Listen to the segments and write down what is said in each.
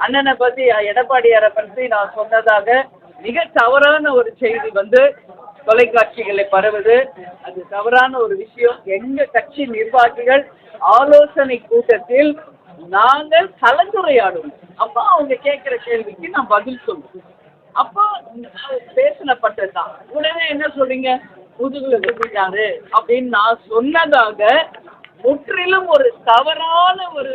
அண்ணனை பத்தி எடப்பாடியாரை பற்றி நான் சொன்னதாக மிக தவறான ஒரு செய்தி வந்து தொலைக்காட்சிகளை பரவுது. அது தவறான ஒரு விஷயம். எங்க கட்சி நிர்வாகிகள் ஆலோசனை கூட்டத்தில் நாங்கள் கலந்துரையாடும் அப்போ அவங்க கேட்குற கேள்விக்கு நான் பதில் சொல்லுவோம் அப்போ பேசினப்பட்டது தான் உடனே என்ன சொல்றீங்க? முதுகுல விரும்பினாரு அப்படின்னு நான் சொன்னதாக முற்றிலும் ஒரு தவறான ஒரு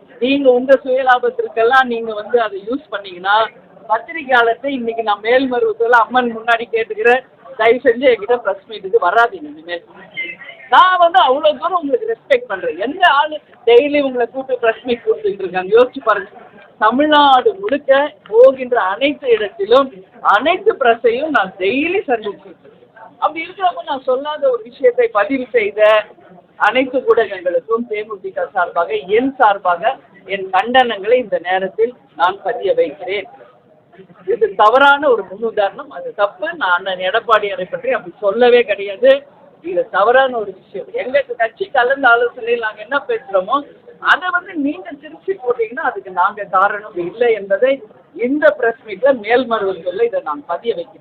நீங்க உங்க சுயலாபத்திற்கெல்லாம் நீங்க வந்து அதை யூஸ் பண்ணீங்கன்னா பத்திரிகையாளர்கிட்ட இன்னைக்கு நான் மேல்மருவத்தில் அம்மன் முன்னாடி கேட்டுக்கிறேன். தயவு செஞ்சு என்கிட்ட ப்ரெஸ் மீட்டுக்கு வராதீங்க இனிமேல். நான் வந்து அவ்வளோ தூரம் உங்களுக்கு ரெஸ்பெக்ட் பண்ணுறேன் எந்த ஆள் டெய்லி உங்களை கூப்பிட்டு ப்ரெஸ் மீட் கொடுத்துட்டு இருக்காங்க? யோசிச்சு பாருங்க. தமிழ்நாடு முழுக்க போகின்ற அனைத்து இடத்திலும் அனைத்து ப்ரெஸ்ஸையும் நான் டெய்லி சந்திச்சிருக்கேன் அப்படி இருக்கிறப்ப நான் சொல்லாத ஒரு விஷயத்தை பதிவு செய்த அனைத்து ஊடகங்களுக்கும் தேமுதிக சார்பாக என் சார்பாக என் கண்டனங்களை இந்த நேரத்தில் நான் பதிய வைக்கிறேன். இது தவறான ஒரு முன்னுதாரணம் அது தப்பு. நான் அண்ணன் எடப்பாடியாரை பற்றி அப்படி சொல்லவே கிடையாது. இது தவறான ஒரு விஷயம். எங்க கட்சி கலந்த ஆலோசனையில் நாங்கள் என்ன பேசுகிறோமோ அதை வந்து நீங்க திருச்சி போட்டீங்கன்னா அதுக்கு நாங்க காரணம் இல்லை என்பதை இந்த பிரஸ் மீட்ல மேல்மருவல் இதை நான் பதிய வைக்கிறேன்.